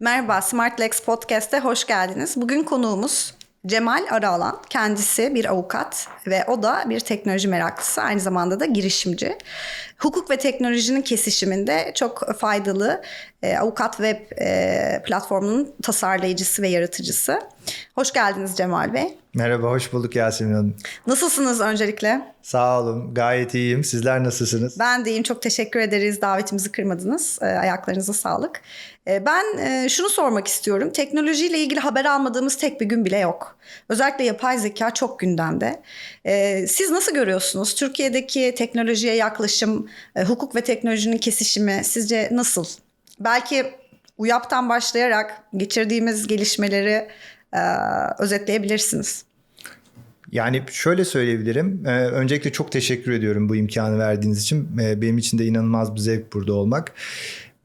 Merhaba, Smartlex Podcast'e hoş geldiniz. Bugün konuğumuz Cemal Araalan. Kendisi bir avukat ve o da bir teknoloji meraklısı. Aynı zamanda da girişimci. Hukuk ve teknolojinin kesişiminde çok faydalı e, avukat web e, platformunun tasarlayıcısı ve yaratıcısı. Hoş geldiniz Cemal Bey. Merhaba, hoş bulduk Yasemin Hanım. Nasılsınız öncelikle? Sağ olun, gayet iyiyim. Sizler nasılsınız? Ben de iyiyim, çok teşekkür ederiz. Davetimizi kırmadınız. E, ayaklarınıza sağlık. E, ben e, şunu sormak istiyorum. Teknolojiyle ilgili haber almadığımız tek bir gün bile yok. Özellikle yapay zeka çok gündemde. E, siz nasıl görüyorsunuz? Türkiye'deki teknolojiye yaklaşım, e, hukuk ve teknolojinin kesişimi sizce nasıl? Belki UYAP'tan başlayarak geçirdiğimiz gelişmeleri e, özetleyebilirsiniz. Yani şöyle söyleyebilirim. Ee, öncelikle çok teşekkür ediyorum bu imkanı verdiğiniz için. Ee, benim için de inanılmaz bir zevk burada olmak.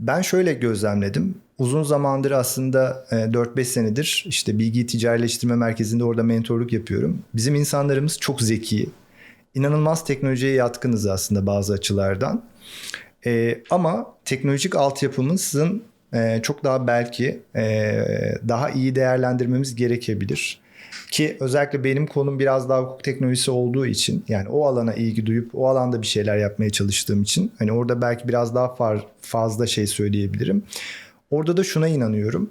Ben şöyle gözlemledim. Uzun zamandır aslında e, 4-5 senedir işte bilgi ticarileştirme merkezinde orada mentorluk yapıyorum. Bizim insanlarımız çok zeki. İnanılmaz teknolojiye yatkınız aslında bazı açılardan. E, ama teknolojik altyapımızın e, çok daha belki e, daha iyi değerlendirmemiz gerekebilir. Ki özellikle benim konum biraz daha hukuk teknolojisi olduğu için yani o alana ilgi duyup o alanda bir şeyler yapmaya çalıştığım için hani orada belki biraz daha far, fazla şey söyleyebilirim. Orada da şuna inanıyorum.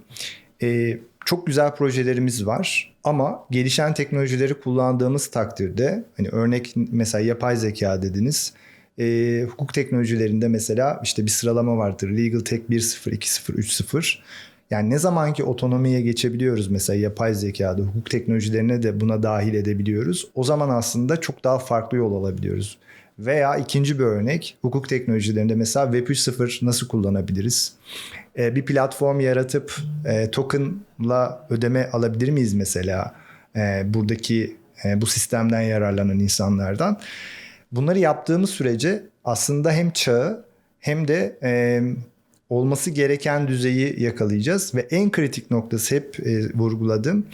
Ee, çok güzel projelerimiz var ama gelişen teknolojileri kullandığımız takdirde hani örnek mesela yapay zeka dediniz. E, hukuk teknolojilerinde mesela işte bir sıralama vardır. Legal Tech 1.0, 2.0, 3.0. Yani ne zamanki otonomiye geçebiliyoruz mesela yapay zekada, hukuk teknolojilerine de buna dahil edebiliyoruz. O zaman aslında çok daha farklı yol alabiliyoruz. Veya ikinci bir örnek hukuk teknolojilerinde mesela Web 3.0 nasıl kullanabiliriz? Ee, bir platform yaratıp e, tokenla ödeme alabilir miyiz mesela? E, buradaki e, bu sistemden yararlanan insanlardan. Bunları yaptığımız sürece aslında hem çağı hem de e, olması gereken düzeyi yakalayacağız ve en kritik noktası hep e, vurguladım.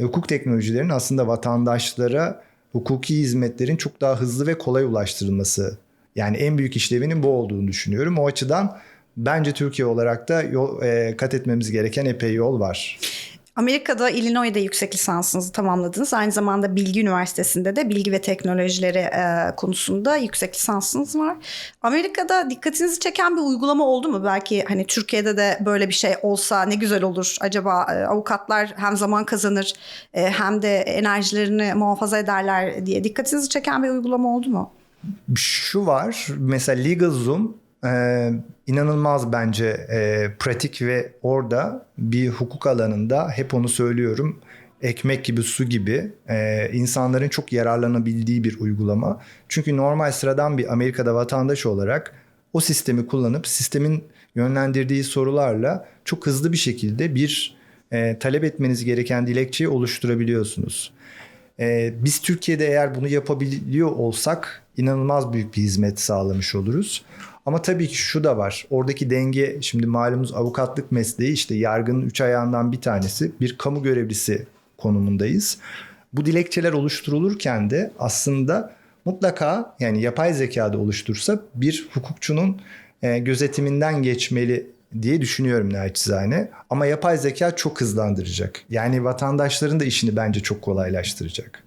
E, hukuk teknolojilerinin aslında vatandaşlara hukuki hizmetlerin çok daha hızlı ve kolay ulaştırılması. Yani en büyük işlevinin bu olduğunu düşünüyorum. O açıdan bence Türkiye olarak da yol, e, kat etmemiz gereken epey yol var. Amerika'da Illinois'da yüksek lisansınızı tamamladınız. Aynı zamanda Bilgi Üniversitesi'nde de bilgi ve teknolojileri e, konusunda yüksek lisansınız var. Amerika'da dikkatinizi çeken bir uygulama oldu mu? Belki hani Türkiye'de de böyle bir şey olsa ne güzel olur. Acaba e, avukatlar hem zaman kazanır e, hem de enerjilerini muhafaza ederler diye dikkatinizi çeken bir uygulama oldu mu? Şu var mesela LegalZoom ee, inanılmaz bence e, pratik ve orada bir hukuk alanında hep onu söylüyorum ekmek gibi su gibi e, insanların çok yararlanabildiği bir uygulama. Çünkü normal sıradan bir Amerika'da vatandaş olarak o sistemi kullanıp sistemin yönlendirdiği sorularla çok hızlı bir şekilde bir e, talep etmeniz gereken dilekçeyi oluşturabiliyorsunuz. E, biz Türkiye'de eğer bunu yapabiliyor olsak inanılmaz büyük bir hizmet sağlamış oluruz. Ama tabii ki şu da var. Oradaki denge şimdi malumunuz avukatlık mesleği işte yargının üç ayağından bir tanesi. Bir kamu görevlisi konumundayız. Bu dilekçeler oluşturulurken de aslında mutlaka yani yapay zekada oluştursa bir hukukçunun e, gözetiminden geçmeli diye düşünüyorum naçizane. Ama yapay zeka çok hızlandıracak. Yani vatandaşların da işini bence çok kolaylaştıracak.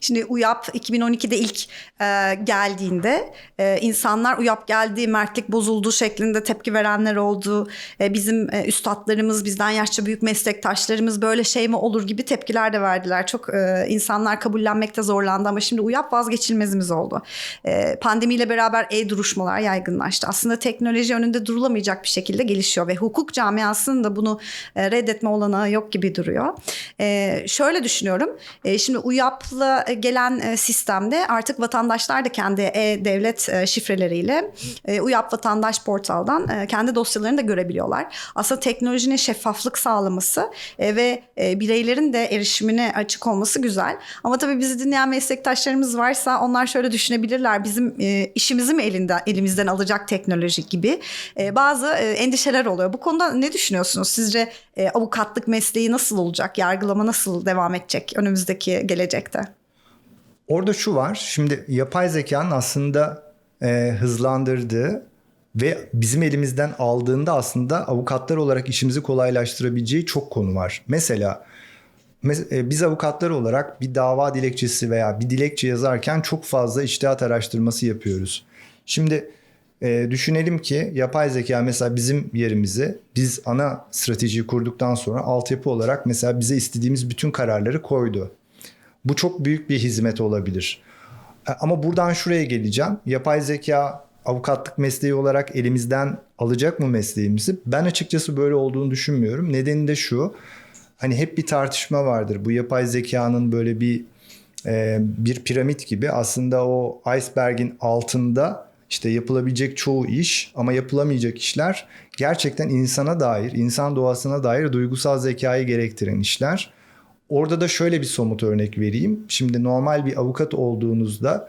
Şimdi UYAP 2012'de ilk e, geldiğinde e, insanlar UYAP geldi, mertlik bozuldu şeklinde tepki verenler oldu. E, bizim e, üstadlarımız, bizden yaşça büyük meslektaşlarımız böyle şey mi olur gibi tepkiler de verdiler. Çok e, insanlar kabullenmekte zorlandı ama şimdi UYAP vazgeçilmezimiz oldu. E, pandemiyle beraber e-duruşmalar yaygınlaştı. Aslında teknoloji önünde durulamayacak bir şekilde gelişiyor ve hukuk camiasının da bunu e, reddetme olanağı yok gibi duruyor. E, şöyle düşünüyorum. E, şimdi UYAP Hızla e, gelen e, sistemde artık vatandaşlar da kendi e-devlet e, şifreleriyle UYAP Vatandaş Portal'dan kendi dosyalarını da görebiliyorlar. Aslında teknolojinin şeffaflık sağlaması ve bireylerin de erişimine açık olması güzel. Ama tabii bizi dinleyen meslektaşlarımız varsa onlar şöyle düşünebilirler. Bizim işimizi mi elinden, elimizden alacak teknoloji gibi bazı endişeler oluyor. Bu konuda ne düşünüyorsunuz? Sizce avukatlık mesleği nasıl olacak? Yargılama nasıl devam edecek önümüzdeki gelecekte? Orada şu var. Şimdi yapay zekanın aslında e, hızlandırdığı ve bizim elimizden aldığında aslında avukatlar olarak işimizi kolaylaştırabileceği çok konu var. Mesela e, biz avukatlar olarak bir dava dilekçesi veya bir dilekçe yazarken çok fazla iştihat araştırması yapıyoruz. Şimdi e, düşünelim ki yapay zeka mesela bizim yerimizi biz ana stratejiyi kurduktan sonra altyapı olarak mesela bize istediğimiz bütün kararları koydu. Bu çok büyük bir hizmet olabilir. E, ama buradan şuraya geleceğim. Yapay zeka avukatlık mesleği olarak elimizden alacak mı mesleğimizi? Ben açıkçası böyle olduğunu düşünmüyorum. Nedeni de şu. Hani hep bir tartışma vardır. Bu yapay zekanın böyle bir e, bir piramit gibi aslında o iceberg'in altında işte yapılabilecek çoğu iş ama yapılamayacak işler gerçekten insana dair, insan doğasına dair duygusal zekayı gerektiren işler. Orada da şöyle bir somut örnek vereyim. Şimdi normal bir avukat olduğunuzda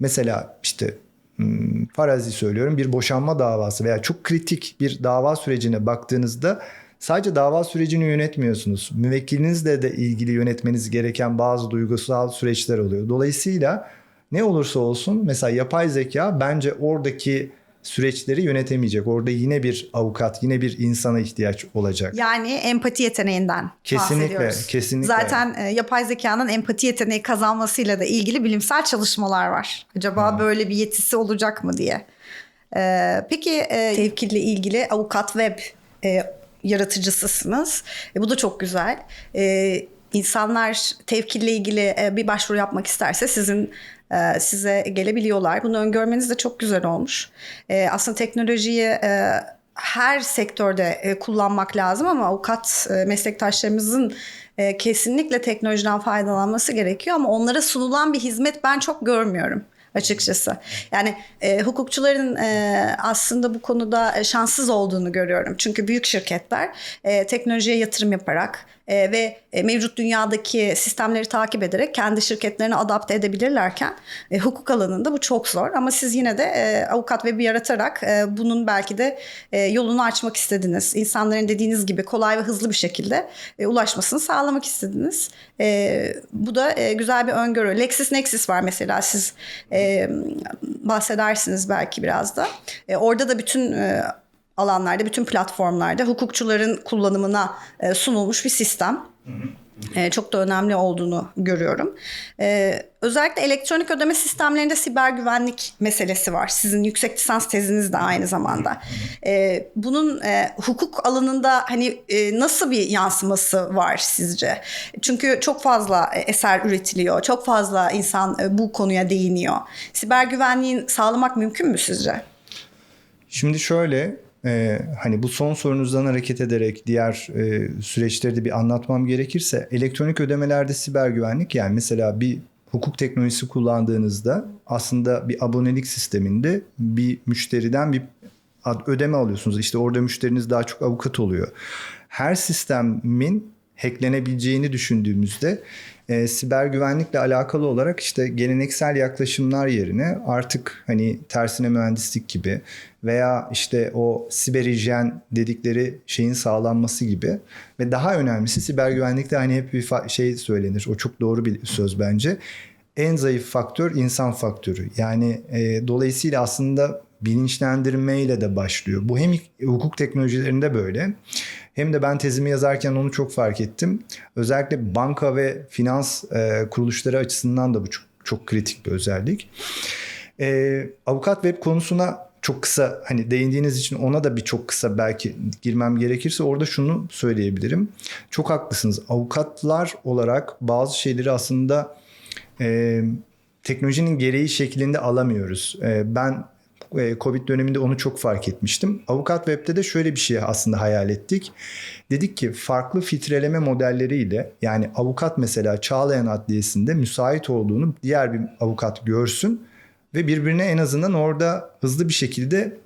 mesela işte hmm, farazi söylüyorum bir boşanma davası veya çok kritik bir dava sürecine baktığınızda sadece dava sürecini yönetmiyorsunuz. Müvekkilinizle de ilgili yönetmeniz gereken bazı duygusal süreçler oluyor. Dolayısıyla ne olursa olsun mesela yapay zeka bence oradaki süreçleri yönetemeyecek. Orada yine bir avukat, yine bir insana ihtiyaç olacak. Yani empati yeteneğinden kesinlikle, bahsediyoruz. Kesinlikle. Zaten e, yapay zekanın empati yeteneği kazanmasıyla da ilgili bilimsel çalışmalar var. Acaba hmm. böyle bir yetisi olacak mı diye. Ee, peki e, tevkille ilgili avukat web e, yaratıcısısınız. E, bu da çok güzel. E, insanlar tevkille ilgili e, bir başvuru yapmak isterse sizin e, size gelebiliyorlar. Bunu öngörmeniz de çok güzel olmuş. E, aslında teknolojiyi e, her sektörde kullanmak lazım ama avukat meslektaşlarımızın kesinlikle teknolojiden faydalanması gerekiyor ama onlara sunulan bir hizmet ben çok görmüyorum açıkçası. Yani e, hukukçuların e, aslında bu konuda şanssız olduğunu görüyorum. Çünkü büyük şirketler e, teknolojiye yatırım yaparak e, ve e, mevcut dünyadaki sistemleri takip ederek kendi şirketlerini adapte edebilirlerken e, hukuk alanında bu çok zor. Ama siz yine de e, avukat ve bir yaratarak e, bunun belki de e, yolunu açmak istediniz. İnsanların dediğiniz gibi kolay ve hızlı bir şekilde e, ulaşmasını sağlamak istediniz. E, bu da e, güzel bir öngörü. LexisNexis var mesela siz e, bahsedersiniz belki biraz da. E, orada da bütün e, alanlarda, bütün platformlarda hukukçuların kullanımına e, sunulmuş bir sistem. E, çok da önemli olduğunu görüyorum. E, özellikle elektronik ödeme sistemlerinde siber güvenlik meselesi var. Sizin yüksek lisans teziniz de aynı zamanda. E, bunun e, hukuk alanında hani e, nasıl bir yansıması var sizce? Çünkü çok fazla eser üretiliyor, çok fazla insan e, bu konuya değiniyor. Siber güvenliğin sağlamak mümkün mü sizce? Şimdi şöyle ee, hani bu son sorunuzdan hareket ederek diğer e, süreçleri de bir anlatmam gerekirse elektronik ödemelerde siber güvenlik yani mesela bir hukuk teknolojisi kullandığınızda aslında bir abonelik sisteminde bir müşteriden bir ödeme alıyorsunuz. İşte orada müşteriniz daha çok avukat oluyor. Her sistemin hacklenebileceğini düşündüğümüzde e, siber güvenlikle alakalı olarak işte geleneksel yaklaşımlar yerine artık hani tersine mühendislik gibi veya işte o siber hijyen dedikleri şeyin sağlanması gibi ve daha önemlisi siber güvenlikte hani hep bir şey söylenir. O çok doğru bir söz bence. En zayıf faktör insan faktörü. Yani e, dolayısıyla aslında bilinçlendirmeyle de başlıyor. Bu hem hukuk teknolojilerinde böyle hem de ben tezimi yazarken onu çok fark ettim. Özellikle banka ve finans e, kuruluşları açısından da bu çok, çok kritik bir özellik. E, avukat web konusuna çok kısa hani değindiğiniz için ona da bir çok kısa belki girmem gerekirse orada şunu söyleyebilirim. Çok haklısınız. Avukatlar olarak bazı şeyleri aslında e, teknolojinin gereği şeklinde alamıyoruz. E, ben Covid döneminde onu çok fark etmiştim. Avukat Web'de de şöyle bir şey aslında hayal ettik. Dedik ki farklı filtreleme modelleriyle yani avukat mesela Çağlayan Adliyesi'nde müsait olduğunu diğer bir avukat görsün ve birbirine en azından orada hızlı bir şekilde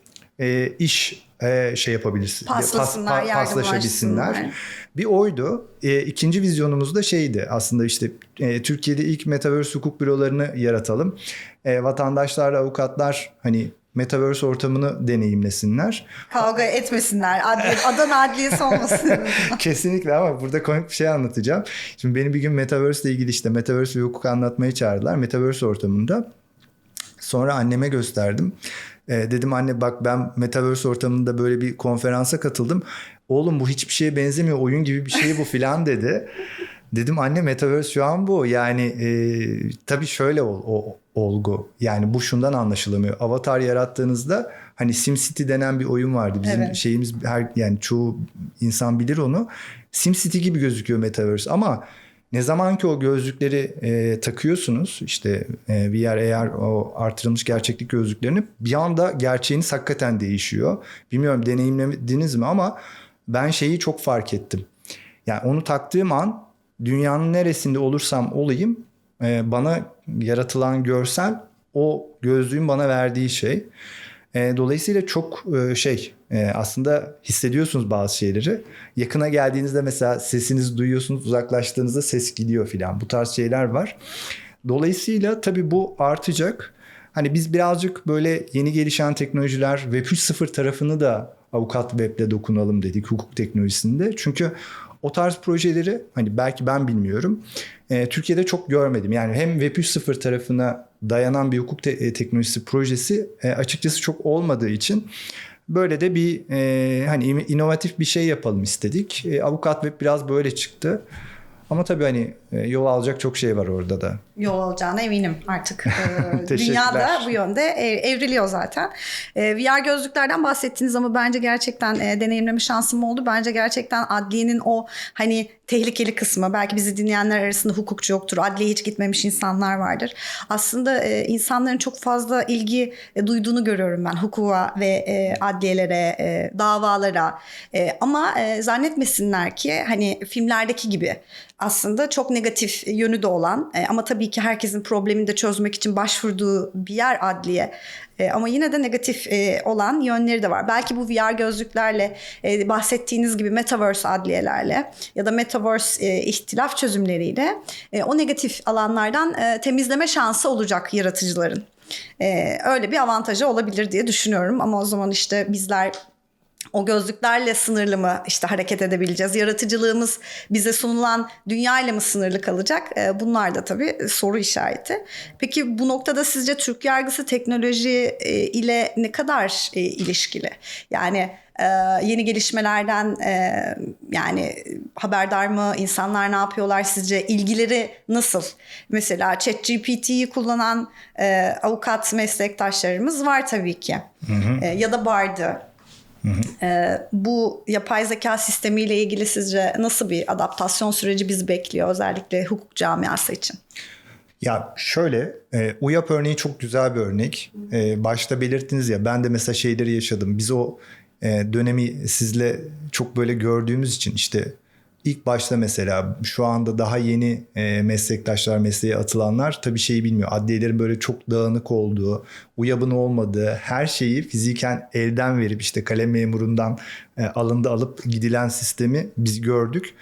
e, iş e, şey yapabilirsin. Paslasınlar, pas, paslaşabilsinler. Bir oydu. E, ikinci vizyonumuz da şeydi aslında işte e, Türkiye'de ilk metaverse hukuk bürolarını yaratalım. E, vatandaşlar, avukatlar hani metaverse ortamını deneyimlesinler. Kavga etmesinler. Adli, Adana Adliyesi olmasın. Kesinlikle ama burada komik bir şey anlatacağım. Şimdi beni bir gün metaverse ile ilgili işte metaverse ve hukuk anlatmayı çağırdılar. Metaverse ortamında. Sonra anneme gösterdim. E, dedim anne bak ben Metaverse ortamında böyle bir konferansa katıldım. Oğlum bu hiçbir şeye benzemiyor oyun gibi bir şey bu filan dedi. Dedim anne Metaverse şu an bu. Yani e, tabii şöyle ol, o, olgu. Yani bu şundan anlaşılamıyor. Avatar yarattığınızda hani SimCity denen bir oyun vardı. Bizim Evet. şeyimiz her yani çoğu insan bilir onu. SimCity gibi gözüküyor Metaverse ama ne zaman ki o gözlükleri e, takıyorsunuz işte e, VR, AR o artırılmış gerçeklik gözlüklerini bir anda gerçeğiniz hakikaten değişiyor. Bilmiyorum deneyimlediniz mi ama ben şeyi çok fark ettim. Yani onu taktığım an dünyanın neresinde olursam olayım e, bana yaratılan görsel o gözlüğün bana verdiği şey. E, dolayısıyla çok e, şey e, aslında hissediyorsunuz bazı şeyleri. Yakına geldiğinizde mesela sesinizi duyuyorsunuz uzaklaştığınızda ses gidiyor filan bu tarz şeyler var. Dolayısıyla tabii bu artacak. Hani biz birazcık böyle yeni gelişen teknolojiler Web 3.0 tarafını da avukat web'le dokunalım dedik hukuk teknolojisinde. Çünkü o tarz projeleri hani belki ben bilmiyorum. e, Türkiye'de çok görmedim. Yani hem Web 3.0 tarafına dayanan bir hukuk te- e, teknolojisi projesi e, açıkçası çok olmadığı için böyle de bir e, hani in- inovatif bir şey yapalım istedik. E, avukat web biraz böyle çıktı. Ama tabii hani yol alacak çok şey var orada da. yol alacağına eminim artık. Ee. Dünyada bu yönde ev- evriliyor zaten. Ee, VR gözlüklerden bahsettiniz ama bence gerçekten e, deneyimleme şansım oldu. Bence gerçekten adliyenin o hani tehlikeli kısmı belki bizi dinleyenler arasında hukukçu yoktur. Adliyeye hiç gitmemiş insanlar vardır. Aslında e, insanların çok fazla ilgi e, duyduğunu görüyorum ben hukuka ve e, adliyelere, e, davalara. E, ama e, zannetmesinler ki hani filmlerdeki gibi aslında çok negatif yönü de olan e, ama tabii ki herkesin problemini de çözmek için başvurduğu bir yer adliye. E, ama yine de negatif e, olan yönleri de var. Belki bu VR gözlüklerle bahsettiğiniz gibi metaverse adliyelerle ya da metaverse ihtilaf çözümleriyle o negatif alanlardan temizleme şansı olacak yaratıcıların. E, öyle bir avantajı olabilir diye düşünüyorum ama o zaman işte bizler o gözlüklerle sınırlı mı işte hareket edebileceğiz? Yaratıcılığımız bize sunulan dünyayla mı sınırlı kalacak? Ee, Bunlar da tabii soru işareti. Peki bu noktada sizce Türk yargısı teknoloji e, ile ne kadar e, ilişkili? Yani e, yeni gelişmelerden e, yani haberdar mı? İnsanlar ne yapıyorlar sizce? İlgileri nasıl? Mesela ChatGPT'yi kullanan e, avukat meslektaşlarımız var tabii ki. E, ya da vardı. Ee, bu yapay zeka sistemiyle ilgili sizce nasıl bir adaptasyon süreci bizi bekliyor özellikle hukuk camiası için? Ya şöyle, e, UYAP örneği çok güzel bir örnek. E, başta belirttiniz ya, ben de mesela şeyleri yaşadım. Biz o e, dönemi sizle çok böyle gördüğümüz için işte ilk başta mesela şu anda daha yeni e, meslektaşlar, mesleğe atılanlar tabii şeyi bilmiyor. Adliyelerin böyle çok dağınık olduğu, UYAP'ın olmadığı, her şeyi fiziken elden verip işte kalem memurundan e, alındı alıp gidilen sistemi biz gördük.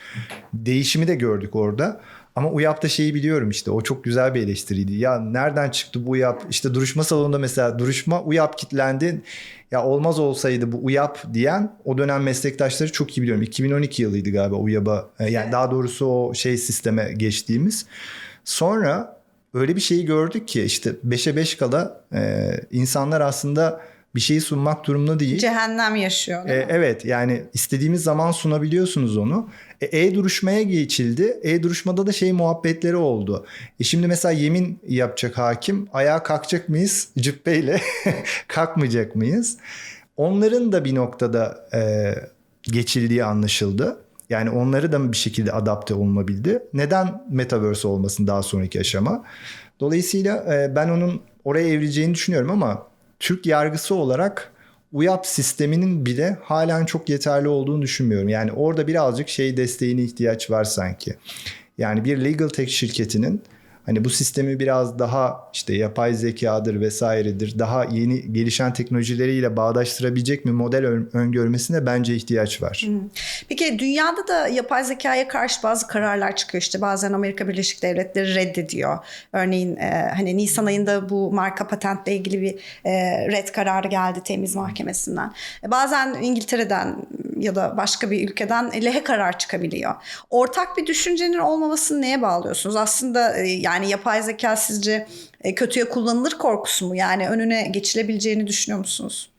Değişimi de gördük orada. Ama UYAP'ta şeyi biliyorum işte o çok güzel bir eleştiriydi. Ya nereden çıktı bu UYAP? İşte duruşma salonunda mesela duruşma UYAP kitlendi. Ya olmaz olsaydı bu UYAP diyen o dönem meslektaşları çok iyi biliyorum. 2012 yılıydı galiba UYAP'a e, yani daha doğrusu o şey sisteme geçtiğimiz. Sonra öyle bir şeyi gördük ki işte 5'e 5 kala e, insanlar aslında bir şeyi sunmak durumunda değil. Cehennem yaşıyor. değil E, evet yani istediğimiz zaman sunabiliyorsunuz onu. E, E-duruşmaya geçildi. E-duruşmada da şey muhabbetleri oldu. E şimdi mesela yemin yapacak hakim. Ayağa kalkacak mıyız cübbeyle? Kalkmayacak mıyız? Onların da bir noktada e, geçildiği anlaşıldı. Yani onları da bir şekilde adapte olunabildi. Neden Metaverse olmasın daha sonraki aşama? Dolayısıyla e, ben onun oraya evrileceğini düşünüyorum ama Türk yargısı olarak UYAP sisteminin bile halen çok yeterli olduğunu düşünmüyorum. Yani orada birazcık şey desteğine ihtiyaç var sanki. Yani bir legal tech şirketinin hani bu sistemi biraz daha işte yapay zekadır vesairedir daha yeni gelişen teknolojileriyle bağdaştırabilecek mi model ön- öngörmesine bence ihtiyaç var. Peki dünyada da yapay zekaya karşı bazı kararlar çıkıyor işte bazen Amerika Birleşik Devletleri reddediyor. Örneğin e, hani Nisan ayında bu marka patentle ilgili bir e, red kararı geldi temiz mahkemesinden. E, bazen İngiltere'den ya da başka bir ülkeden lehe karar çıkabiliyor. Ortak bir düşüncenin olmamasını neye bağlıyorsunuz? Aslında e, yani yapay zeka sizce e, kötüye kullanılır korkusu mu? Yani önüne geçilebileceğini düşünüyor musunuz?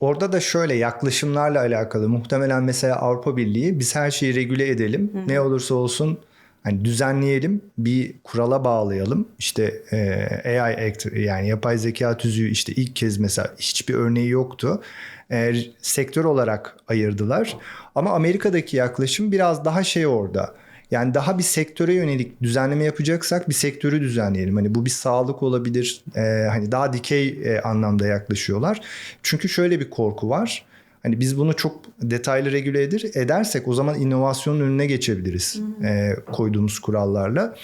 Orada da şöyle yaklaşımlarla alakalı muhtemelen mesela Avrupa Birliği biz her şeyi regüle edelim. Ne olursa olsun hani düzenleyelim, bir kurala bağlayalım. İşte e, AI Act yani yapay zeka tüzüğü işte ilk kez mesela hiçbir örneği yoktu. E, sektör olarak ayırdılar. Ama Amerika'daki yaklaşım biraz daha şey orada. Yani daha bir sektöre yönelik düzenleme yapacaksak bir sektörü düzenleyelim. Hani bu bir sağlık olabilir. Ee, hani daha dikey e, anlamda yaklaşıyorlar. Çünkü şöyle bir korku var. Hani biz bunu çok detaylı regüle eder, edersek o zaman inovasyonun önüne geçebiliriz e, koyduğumuz kurallarla.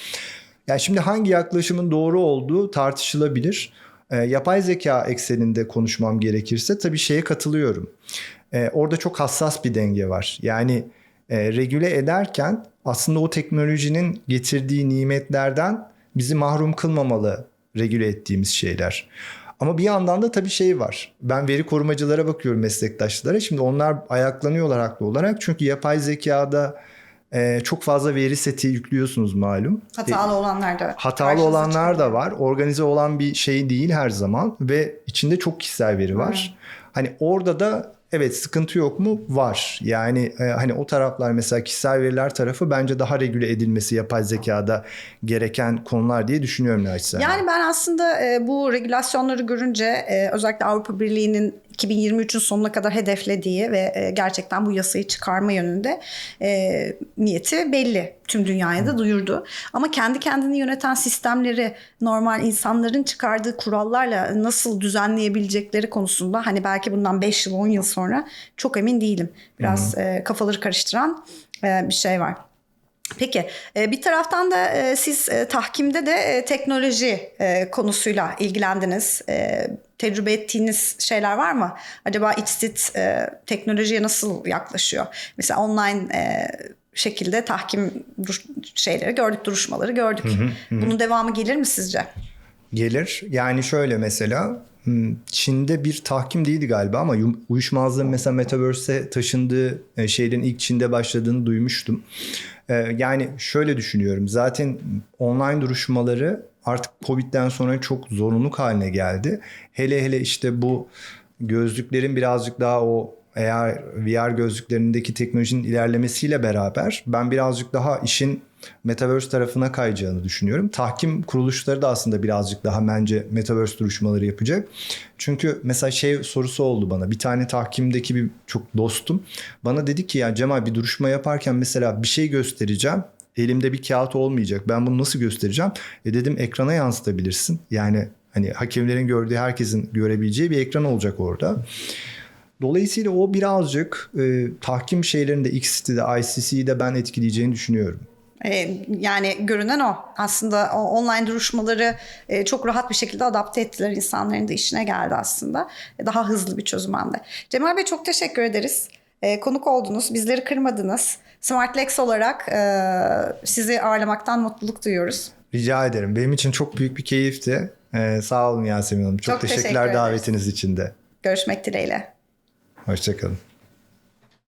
Yani şimdi hangi yaklaşımın doğru olduğu tartışılabilir. E, yapay zeka ekseninde konuşmam gerekirse tabii şeye katılıyorum. E, orada çok hassas bir denge var. Yani e, regüle ederken aslında o teknolojinin getirdiği nimetlerden bizi mahrum kılmamalı regüle ettiğimiz şeyler. Ama bir yandan da tabii şey var. Ben veri korumacılara bakıyorum meslektaşlara. Şimdi onlar ayaklanıyorlar haklı olarak. Çünkü yapay zekada e, çok fazla veri seti yüklüyorsunuz malum. Hatalı olanlar da. Hatalı olanlar da var. Organize olan bir şey değil her zaman ve içinde çok kişisel veri var. Hani orada da evet sıkıntı yok mu? Var. Yani e, hani o taraflar mesela kişisel veriler tarafı bence daha regüle edilmesi yapay zekada gereken konular diye düşünüyorum naçizane. Yani ben aslında e, bu regülasyonları görünce e, özellikle Avrupa Birliği'nin 2023'ün sonuna kadar hedeflediği ve e, gerçekten bu yasayı çıkarma yönünde e, niyeti belli. Tüm dünyaya da duyurdu. Ama kendi kendini yöneten sistemleri normal insanların çıkardığı kurallarla nasıl düzenleyebilecekleri konusunda hani belki bundan 5 yıl 10 yıl sonra çok emin değilim. Biraz e, kafaları karıştıran e, bir şey var. Peki e, bir taraftan da e, siz e, tahkimde de teknoloji konusuyla ilgilendiniz. Tecrübe ettiğiniz şeyler var mı? Acaba İTSİT e, teknolojiye nasıl yaklaşıyor? Mesela online şekilde tahkim şeyleri gördük, duruşmaları gördük. Bunun devamı gelir mi sizce? Gelir. Yani şöyle mesela hmm, Çin'de bir tahkim değildi galiba ama uyuşmazlığın mesela Metaverse'e taşındığı şeylerin ilk Çin'de başladığını duymuştum. E, Yani şöyle düşünüyorum zaten online duruşmaları artık Covid'den sonra çok zorunluluk haline geldi. Hele hele işte bu gözlüklerin birazcık daha o eğer VR gözlüklerindeki teknolojinin ilerlemesiyle beraber ben birazcık daha işin Metaverse tarafına kayacağını düşünüyorum. Tahkim kuruluşları da aslında birazcık daha bence Metaverse duruşmaları yapacak. Çünkü mesela şey sorusu oldu bana. Bir tane tahkimdeki bir çok dostum bana dedi ki ya Cemal bir duruşma yaparken mesela bir şey göstereceğim. Elimde bir kağıt olmayacak. Ben bunu nasıl göstereceğim? E dedim ekrana yansıtabilirsin. Yani hani hakemlerin gördüğü herkesin görebileceği bir ekran olacak orada. Dolayısıyla o birazcık e, tahkim şeylerinde X-City'de, ICC'de ben etkileyeceğini düşünüyorum. E, yani görünen o. Aslında o online duruşmaları e, çok rahat bir şekilde adapte ettiler. İnsanların da işine geldi aslında. E, Daha hızlı bir çözüm anda. Cemal Bey çok teşekkür ederiz. Konuk oldunuz, bizleri kırmadınız. Smartlex olarak sizi ağırlamaktan mutluluk duyuyoruz. Rica ederim. Benim için çok büyük bir keyifti. Ee, sağ olun Yasemin Hanım. Çok, Çok teşekkür teşekkürler ederiz. davetiniz için de. Görüşmek dileğiyle. Hoşçakalın.